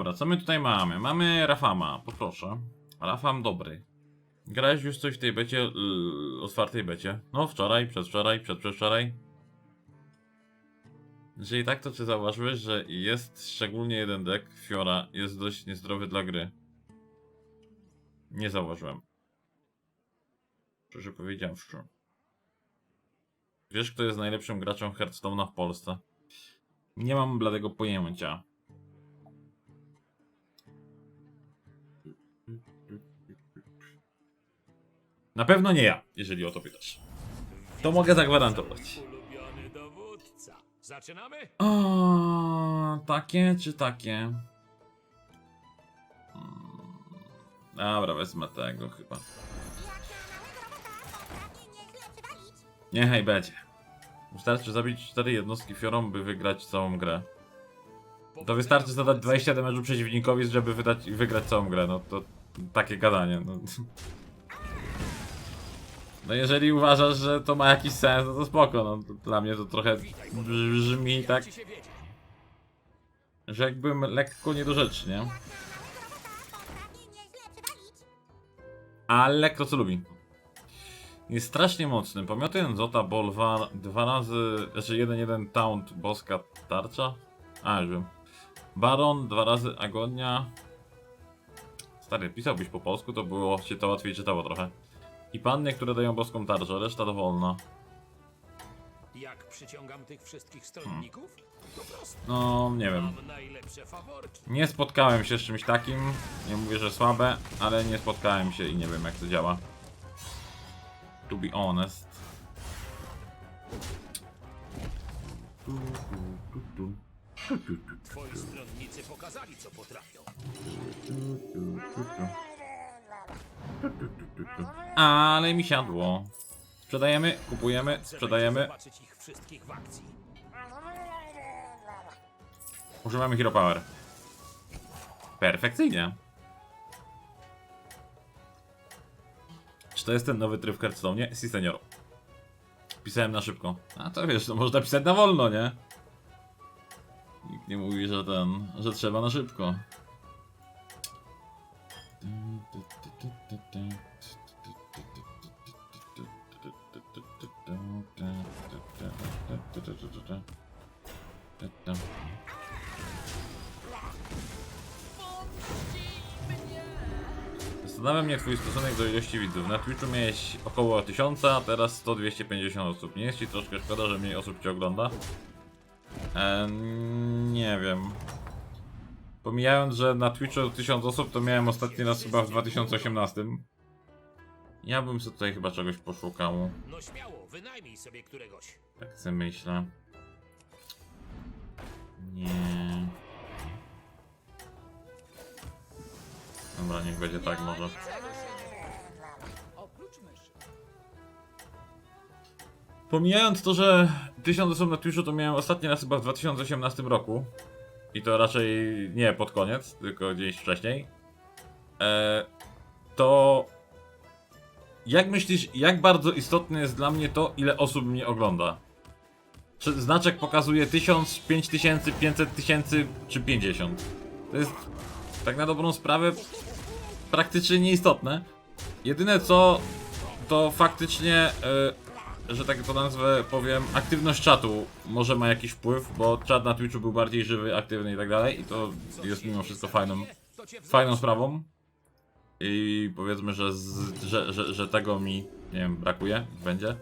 Dobra, co my tutaj mamy? Mamy Rafama, poproszę. Rafam dobry. Grałeś już coś w tej becie, yy, otwartej becie? No, wczoraj, przedwczoraj, przedwczoraj. Jeżeli tak, to czy zauważyłeś, że jest szczególnie jeden deck, Fiora, jest dość niezdrowy dla gry? Nie zauważyłem. Szczerze powiedziawszy. Wiesz, kto jest najlepszym graczem Hearthstone'a w Polsce? Nie mam bladego pojęcia. Na pewno nie ja, jeżeli o to pytasz. To mogę zagwarantować. Ulubiony dowódca. Zaczynamy? O, takie czy takie? Hmm. Dobra, wezmę tego chyba. Niechaj będzie. Wystarczy zabić 4 jednostki fiorą, by wygrać całą grę. To wystarczy zadać 20 damage'u przeciwnikowi, żeby wydać, wygrać całą grę. No to takie gadanie. No. No jeżeli uważasz, że to ma jakiś sens, no to spoko. No, to dla mnie to trochę brzmi tak, że jakbym lekko nie do rzeczy, nie? Ale kto co lubi. Jest strasznie mocny. Pomioty Nzota, Bolvar, dwa razy, znaczy jeden jeden taunt, boska tarcza. A, już wiem. Baron, dwa razy Agonia. Stary, pisałbyś po polsku, to było się to łatwiej czytało trochę. I panny, które dają boską tarczę, reszta dowolna. Jak przyciągam tych wszystkich stronników? Proste. No, nie wiem. Mam najlepsze faworki. Nie spotkałem się z czymś takim. Nie mówię, że słabe, ale nie spotkałem się i nie wiem jak to działa. To be honest. Twoi stronnicy pokazali, co potrafią. Ale mi siadło. Sprzedajemy, kupujemy, sprzedajemy. Używamy Hero Power. Perfekcyjnie. Czy to jest ten nowy tryb w Hearthstone? Si, senior. Pisałem na szybko. A to wiesz, to można pisać na wolno, nie? Nikt nie mówi, że ten, że trzeba na szybko. Zastanawia mnie twój stosunek do ilości widzów. Na Twitchu miałeś około 1000, a teraz 100-250 osób. Nie jest ci troszkę szkoda, że mniej osób cię ogląda? Eee, nie wiem. Pomijając, że na Twitchu 1000 osób, to miałem ostatni raz chyba w 2018. Ja bym sobie tutaj chyba czegoś poszukał. No śmiało, wynajmij sobie któregoś. Tak sobie myślę. Nie. Dobra, niech będzie tak może. Pomijając to, że 1000 osób na Twitchu to miałem ostatni raz chyba w 2018 roku. I to raczej nie pod koniec, tylko gdzieś wcześniej. E, to jak myślisz, jak bardzo istotne jest dla mnie to, ile osób mnie ogląda? Czy znaczek pokazuje 1000, 5000, 500 tysięcy czy 50? To jest tak na dobrą sprawę praktycznie nieistotne. Jedyne co to faktycznie, e, że tak to nazwę, powiem, aktywność czatu może ma jakiś wpływ, bo czat na Twitchu był bardziej żywy, aktywny i tak dalej i to jest mimo wszystko fajną, fajną sprawą. I powiedzmy, że, z, że, że, że tego mi, nie wiem, brakuje, będzie.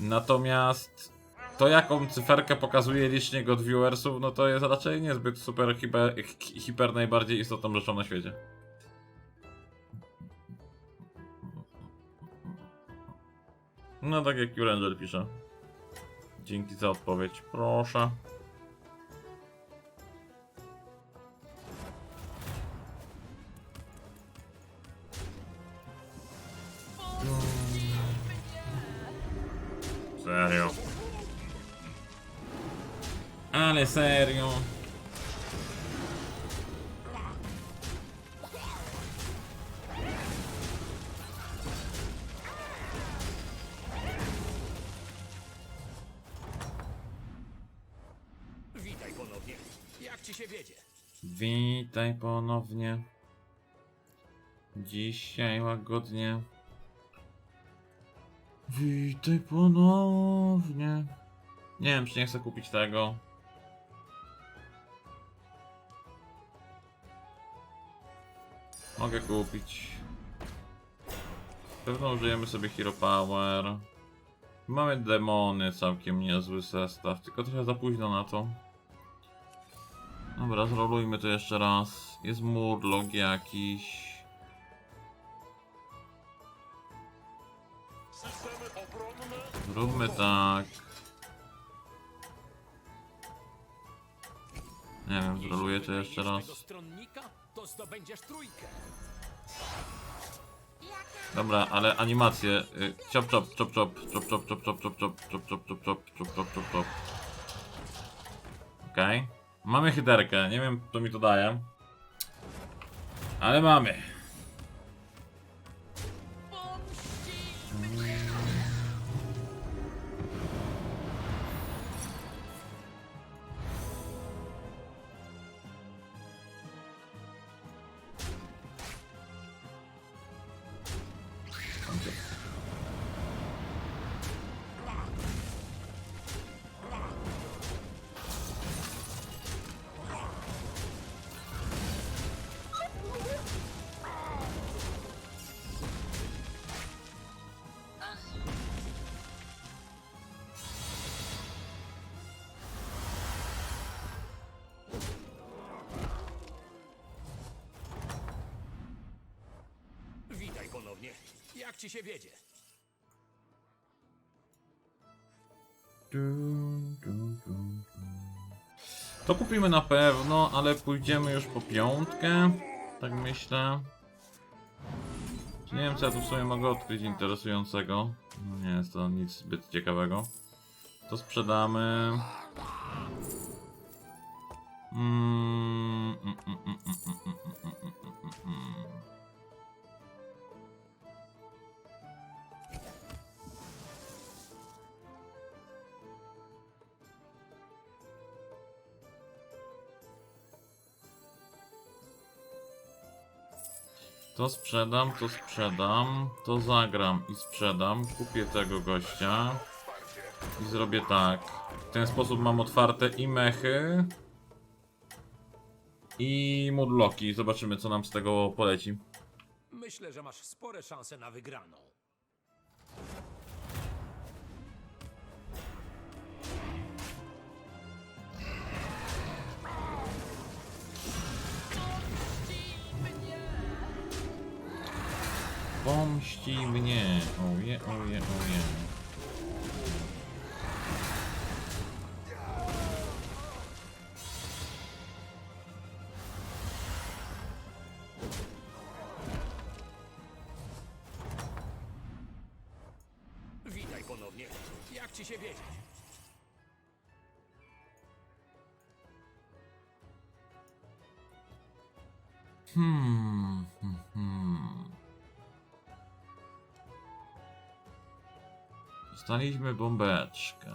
Natomiast to jaką cyferkę pokazuje licznik od viewersów, no to jest raczej niezbyt super hiper, hi- hiper najbardziej istotną rzeczą na świecie. No tak jak Ranger pisze. Dzięki za odpowiedź, proszę. Ale serio. Witaj ponownie. Jak ci się wiedzie? Witaj ponownie. Dzisiaj łagodnie. Witaj ponownie. Nie wiem, czy nie chcę kupić tego. Mogę kupić. Pewno użyjemy sobie Hero Power. Mamy demony, całkiem niezły zestaw, tylko trochę za późno na to. Dobra, zrolujmy to jeszcze raz. Jest murlog jakiś. Zróbmy tak. Nie wiem, zroluję to jeszcze raz. To zdobędziesz trójkę. Dobra, ale animacje. y, Chop chop chop chop chop chop chop chop chop chop chop chop chop chop chop chop chop chop Okej. Mamy hyderkę, nie wiem co mi to daje. Ale mamy. Jak ci się wiedzie? To kupimy na pewno, ale pójdziemy już po piątkę. Tak myślę. Nie wiem co ja tu w sumie mogę odkryć interesującego. No nie jest to nic zbyt ciekawego. To sprzedamy. Mm, mm, mm, mm, mm, mm, mm, mm, To sprzedam, to sprzedam, to zagram i sprzedam. Kupię tego gościa. I zrobię tak. W ten sposób mam otwarte i mechy. I murloki. Zobaczymy co nam z tego poleci. Myślę, że masz spore szanse na wygraną. Oje, oje, oje. Witaj ponownie. Jak ci się wiedzie? Hmm, Dostaliśmy bombeczkę.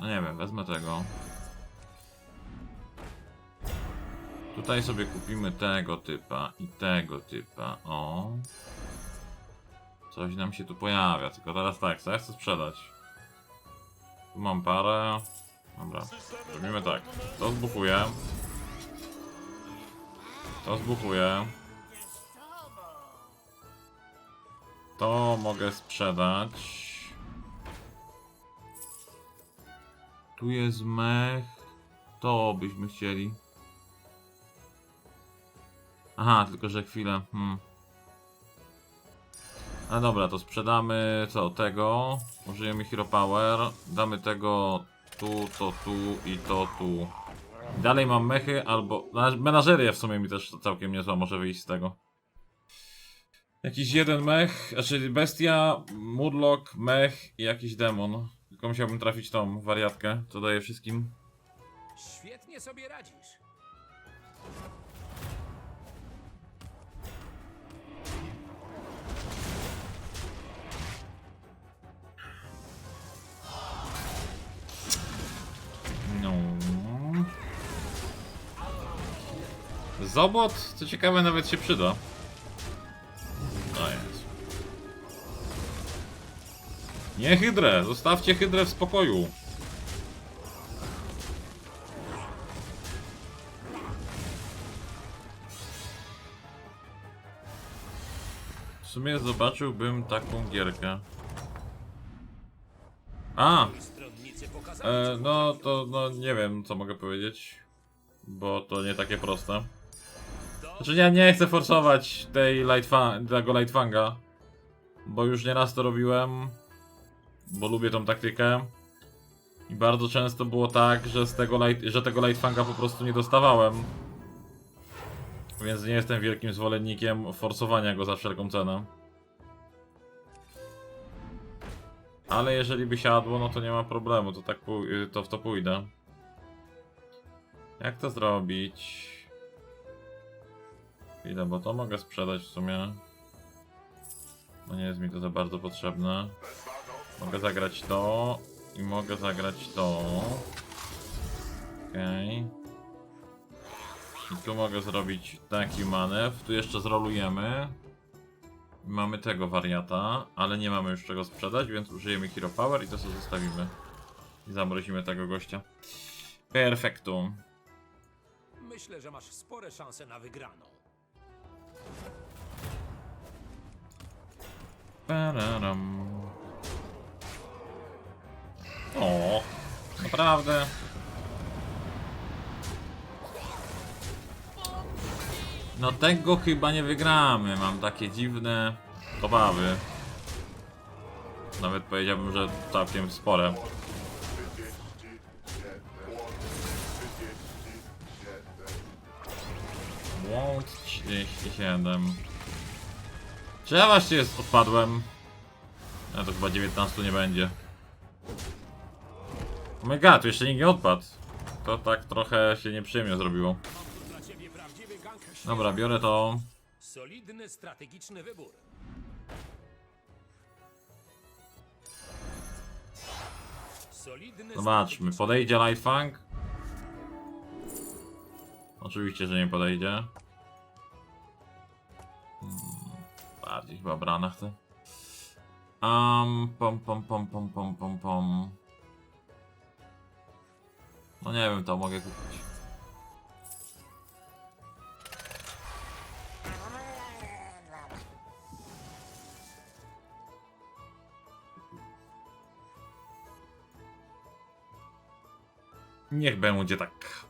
No nie wiem, wezmę tego. Tutaj sobie kupimy tego typa i tego typa. O. Coś nam się tu pojawia, tylko teraz tak, co ja chcę sprzedać? Tu mam parę. Dobra, robimy tak. To zbuchuję. To zbuchuję. To mogę sprzedać. Tu jest mech. To byśmy chcieli. Aha, tylko że chwilę. Hmm. A dobra, to sprzedamy co? Tego. Użyjemy Hero Power. Damy tego tu, to tu i to tu. Dalej mam mechy albo. Menażeria w sumie mi też całkiem niezła może wyjść z tego. Jakiś jeden mech, znaczy bestia, murloc, mech i jakiś demon. Tylko musiałbym trafić tą wariatkę, co daje wszystkim. Świetnie sobie radzisz. No. Zobot, co ciekawe, nawet się przyda. Nie hydrę, zostawcie hydrę w spokoju. W sumie zobaczyłbym taką gierkę. A! E, no to no nie wiem co mogę powiedzieć. Bo to nie takie proste. Znaczy ja nie chcę forsować tej lightfa- tego lightfanga. Bo już nieraz to robiłem. Bo lubię tą taktykę. I bardzo często było tak, że, z tego light, że tego lightfanga po prostu nie dostawałem. Więc nie jestem wielkim zwolennikiem forsowania go za wszelką cenę. Ale jeżeli by siadło, no to nie ma problemu, to tak to w to pójdę. Jak to zrobić? Chwilę, bo to mogę sprzedać w sumie. No nie jest mi to za bardzo potrzebne. Mogę zagrać to i mogę zagrać to. Okej. I tu mogę zrobić taki manewr. Tu jeszcze zrolujemy. Mamy tego wariata, ale nie mamy już czego sprzedać, więc użyjemy Hero Power i to sobie zostawimy. I zamrozimy tego gościa. Perfektu. Myślę, że masz spore szanse na wygraną. Pararam. O, naprawdę. No tego chyba nie wygramy, mam takie dziwne obawy. Nawet powiedziałbym, że całkiem spore. Łącz 37. Czy ja właśnie odpadłem? Ja to chyba 19 nie będzie. Oh my god, tu jeszcze nikt nie odpadł. To tak trochę się nieprzyjemnie zrobiło. Dobra, biorę to. Solidny, strategiczny wybór. Solidny, Zobaczmy, podejdzie Lightfang? Oczywiście, że nie podejdzie. Hmm, bardziej chyba Brana chce. Um, pom pom pom pom pom pom pom. No nie wiem, to mogę kupić. Niech będzie tak.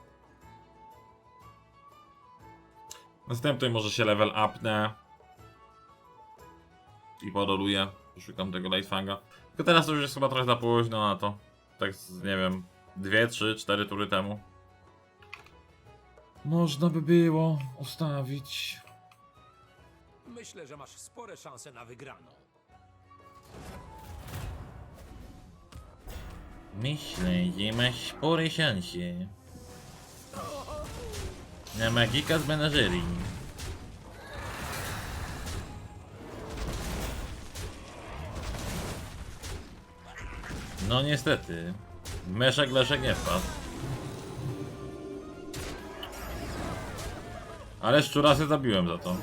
Następnej może się level upnę. I podoluję. Szukam tego Lightfanga. Tylko teraz to już jest chyba trochę za późno na to. Tak, nie wiem, dwie, trzy, cztery tury temu. Można by było ustawić. Myślę, że masz spore szanse na wygraną. Myślę, że masz spore szanse. Na magika z menażerii. No niestety. Meszek Leszek nie wpadł. Ale szczurasy zabiłem za to.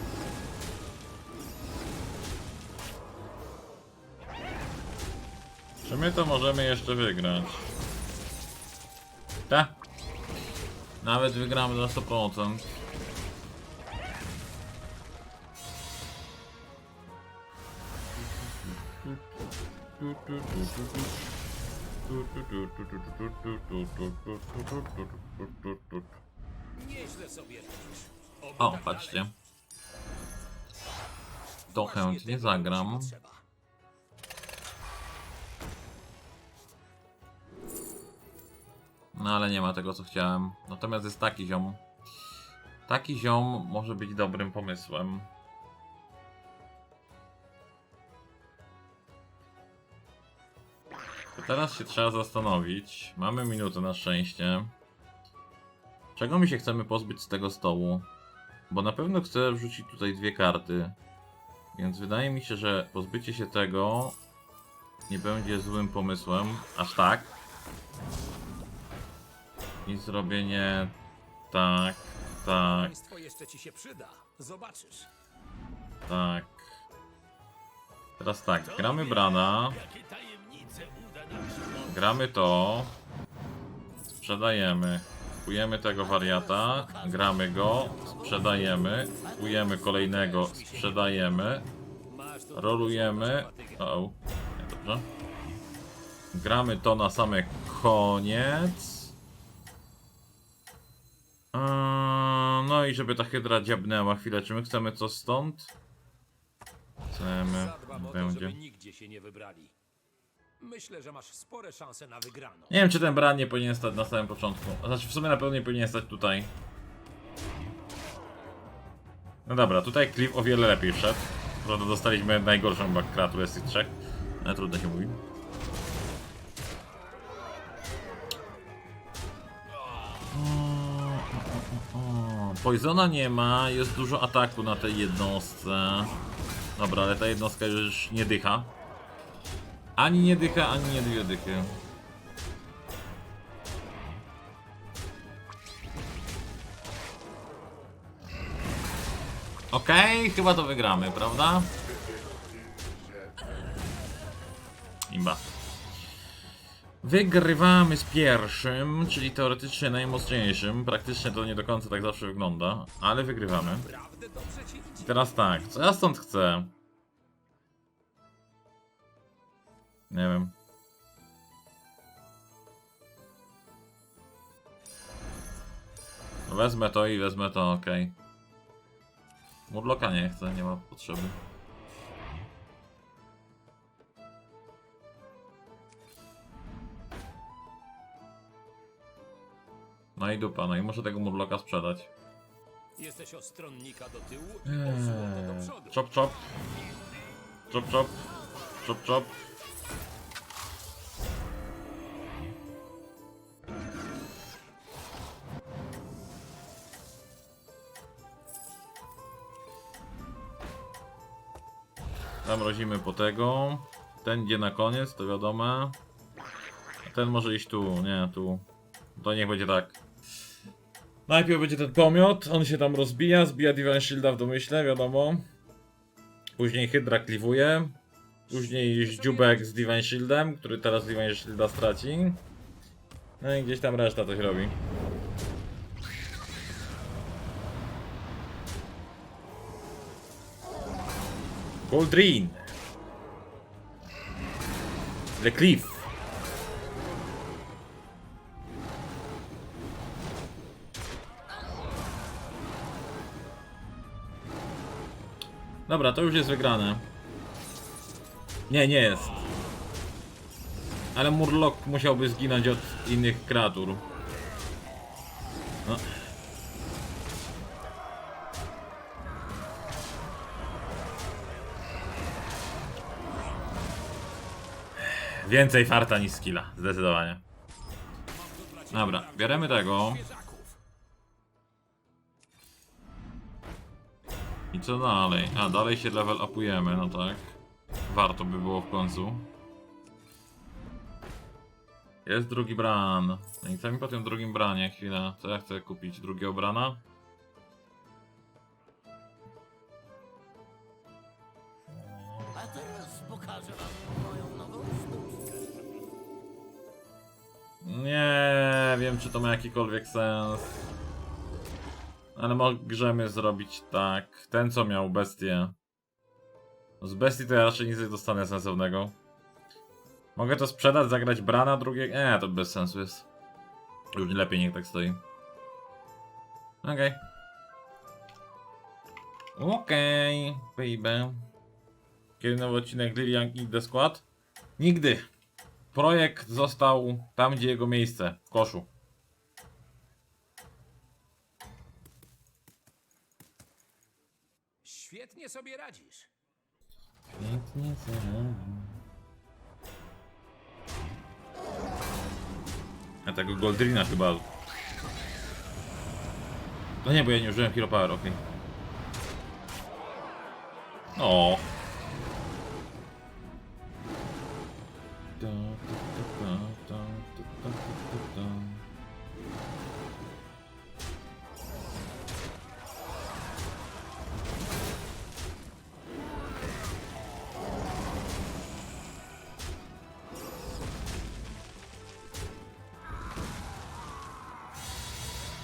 Czy my to możemy jeszcze wygrać? Tak. Nawet wygramy na 100%. Nieźle sobie radzisz. Oby O, tak patrzcie. To Właśnie chętnie tego zagram. potrzeba. No ale nie ma tego co chciałem. Natomiast jest taki ziom. Taki ziom może być dobrym pomysłem. Teraz się trzeba zastanowić. Mamy minutę na szczęście. Czego my się chcemy pozbyć z tego stołu? Bo na pewno chcę wrzucić tutaj dwie karty. Więc wydaje mi się, że pozbycie się tego nie będzie złym pomysłem. Aż tak. I zrobienie tak, Tak, Państwo jeszcze ci się przyda. Zobaczysz. tak. Teraz tak, gramy Brana. Gramy to. Sprzedajemy. Kupujemy tego wariata. Gramy go. Sprzedajemy. Kupujemy kolejnego. Sprzedajemy. Rolujemy. O, dobrze. Gramy to na same koniec. No i żeby ta hydra dziabnęła chwilę, czy my chcemy co stąd? Chcemy, będzie. Myślę, że masz spore szanse na wygraną. Nie wiem, czy ten bran nie powinien stać na samym początku. Znaczy, w sumie na pewno nie powinien stać tutaj. No dobra, tutaj Cliff o wiele lepiej wszedł. Prawda, dostaliśmy najgorszą backkraturę z tych trzech. Ale trudno się mówi. Poisona nie ma, jest dużo ataku na tej jednostce. Dobra, ale ta jednostka już nie dycha. Ani nie dycha, ani nie dwie dychy. Okej, chyba to wygramy, prawda? Imba. Wygrywamy z pierwszym, czyli teoretycznie najmocniejszym. Praktycznie to nie do końca tak zawsze wygląda, ale wygrywamy. I teraz tak, co ja stąd chcę? Nie wiem. Wezmę to i wezmę to, okej. Murloka nie chcę, nie ma potrzeby. No i dupa, no i muszę tego murloka sprzedać. Jesteś od stronnika do tyłu i od złota do przodu. Chop chop. Chop chop. Chop chop. Zamrozimy po tego. Ten idzie na koniec, to wiadomo. A ten może iść tu, nie, tu. To niech będzie tak. Najpierw będzie ten pomiot, on się tam rozbija, zbija Divine Shielda w domyśle, wiadomo. Później Hydra kliwuje. Później Dziubek z Divine Shieldem, który teraz Divine Shielda straci. No i gdzieś tam reszta coś robi. Goldrin. The Cliff. Dobra, to już jest wygrane. Nie, nie jest. Ale Murloc musiałby zginąć od innych kreatur. No. Więcej farta niż skilla, zdecydowanie. Dobra, bieremy tego. I co dalej? A, dalej się level upujemy, no tak. Warto by było w końcu. Jest drugi bran. No i co mi po tym drugim branie? Chwilę. Co ja chcę kupić? Drugiego brana? Nie wiem, czy to ma jakikolwiek sens. Ale możemy zrobić tak. Ten, co miał bestię. Z bestii to ja raczej nic nie dostanę sensownego. Mogę to sprzedać, zagrać brana drugiego? Nie, to bez sensu jest. Już lepiej niech tak stoi. Okej. Okej, baby. Kiedy nowy odcinek Lilian i The Squad? Nigdy. Projekt został tam, gdzie jego miejsce. W koszu. Świetnie sobie radzisz. Pięknie Ja tego Goldrina chyba. No nie, bo ja nie użyłem Hero Power, okej. O. Da, ta, ta,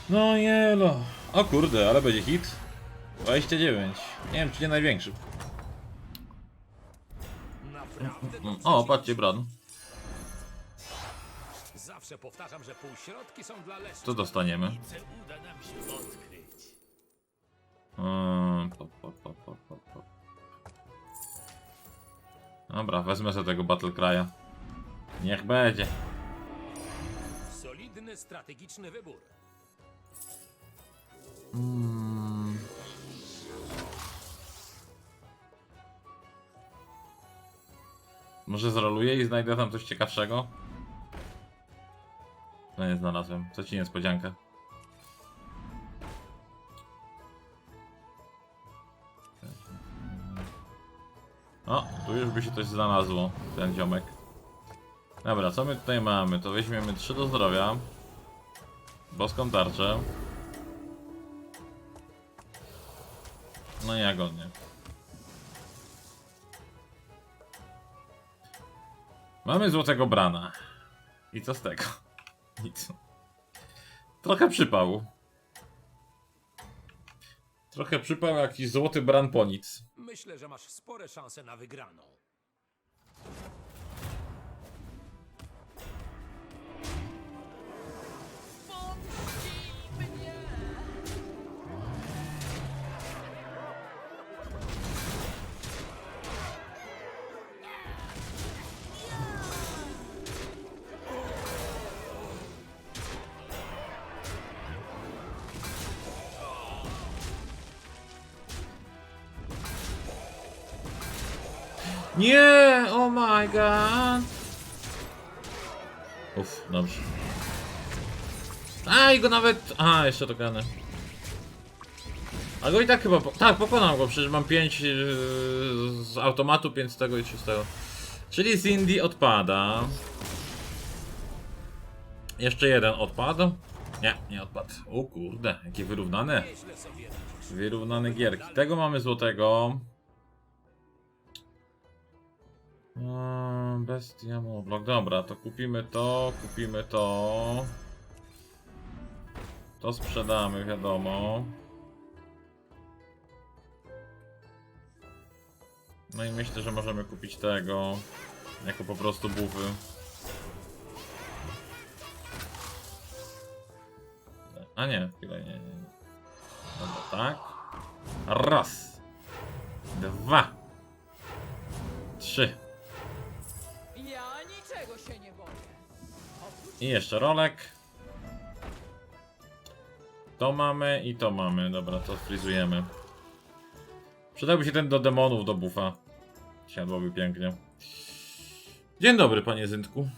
No jelo. No. O kurde, ale będzie hit. 29. Nie wiem, czy nie największy. O, patrzcie, Bran. Zawsze powtarzam, że półśrodki są dla leszczy. Co dostaniemy? Uda nam się odkryć. Mm, pop, pop, pop, pop, pop, pop. Dobra, wezmę sobie tego Battle Cry'a. Niech będzie. Solidny, strategiczny wybór. Mm. Może zroluję i znajdę tam coś ciekawszego? No nie znalazłem. Co ci niespodzianka? O, tu już by się coś znalazło, ten ziomek. Dobra, co my tutaj mamy? To weźmiemy 3 do zdrowia. Boską tarczę. No jak on nie. Mamy złotego brana. I co z tego? Nic. Trochę przypał. Trochę przypał jakiś złoty bran po nic. Myślę, że masz spore szanse na wygraną. Nie! Oh my god! Uff, dobrze. A i go nawet. A, jeszcze to ganę. A go i tak chyba. Po... Tak, pokonam go, przecież mam 5 z automatu, 5 z tego i 3 z tego. Czyli Cindy odpada. Jeszcze jeden odpadł. Nie, nie odpadł. O kurde, jakie wyrównane. Wyrównane gierki. Tego mamy złotego. Bestia Moblok. Dobra, to kupimy to, kupimy to. To sprzedamy, wiadomo. No i myślę, że możemy kupić tego. Jako po prostu bufy. A nie, chwilę, nie, nie. nie. Dobra, tak. Raz. Dwa. Trzy. I jeszcze rolek. To mamy i to mamy. Dobra, to frizujemy. Przydałby się ten do demonów, do bufa. Siadłoby pięknie. Dzień dobry, panie Zyntku.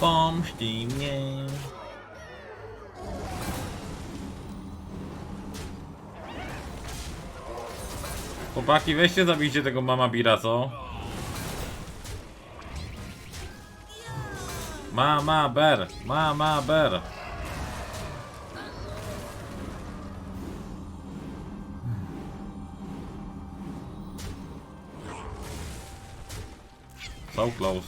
Pomści mnie. Chłopaki, weźcie zabijcie tego mama Bira, co? Mama Ber, mama Ber. So close.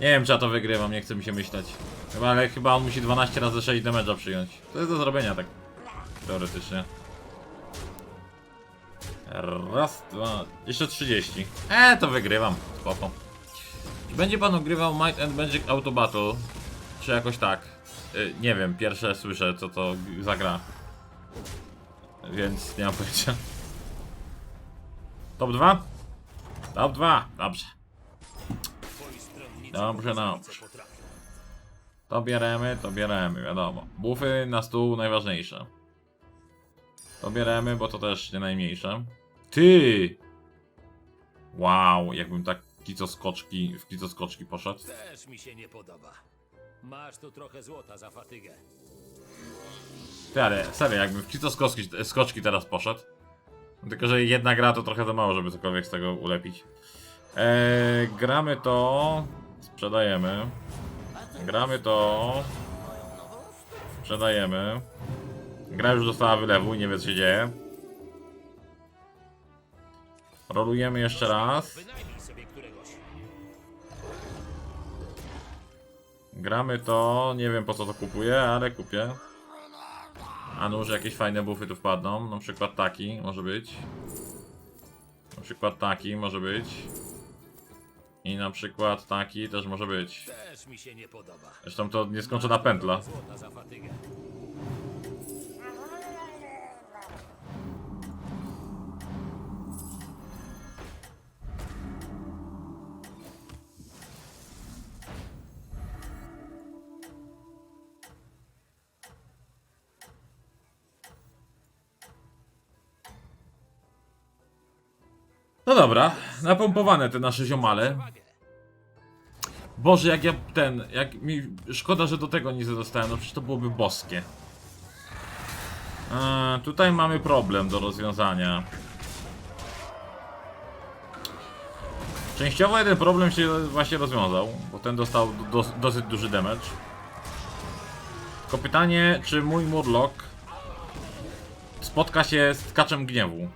Nie wiem, czy ja to wygrywam, nie chcę mi się myśleć. Chyba, ale chyba on musi 12 razy 6 damage'a przyjąć. To jest do zrobienia, tak. Teoretycznie. Raz, dwa, jeszcze 30. E, to wygrywam. Spoko. Będzie pan ogrywał Might and Magic Auto Battle? Czy jakoś tak? Y, nie wiem, pierwsze słyszę co to g- za gra. Więc nie mam pojęcia. Top 2? Top 2, dobrze. Dobrze, dobrze. To bieremy, to bieremy, wiadomo. Bufy na stół najważniejsze. To bieremy, bo to też nie najmniejsze. Ty! Wow, jakbym tak kico skoczki, w kico skoczki poszedł. Też mi się nie podoba. Masz tu trochę złota za fatygę. Ty, ale serio, jakbym w kico skoczki, skoczki teraz poszedł. Tylko, że jedna gra to trochę za mało, żeby cokolwiek z tego ulepić. Eee, gramy to, sprzedajemy. Gramy to, sprzedajemy. Gra już dostała wylewu i nie wie co się dzieje. Rolujemy jeszcze raz. Gramy to, nie wiem po co to kupuję, ale kupię. A nuż jakieś fajne buffy tu wpadną, na przykład taki może być. Na przykład taki może być. I na przykład taki też może być. Zresztą to nieskończona pętla. Napompowane te nasze ziomale. Boże, jak ja ten, jak mi, szkoda, że do tego nie dostałem, no przecież to byłoby boskie. Eee, tutaj mamy problem do rozwiązania. Częściowo jeden problem się właśnie rozwiązał, bo ten dostał do, dosyć duży damage. Tylko pytanie, czy mój Murloc spotka się z kaczem gniewu?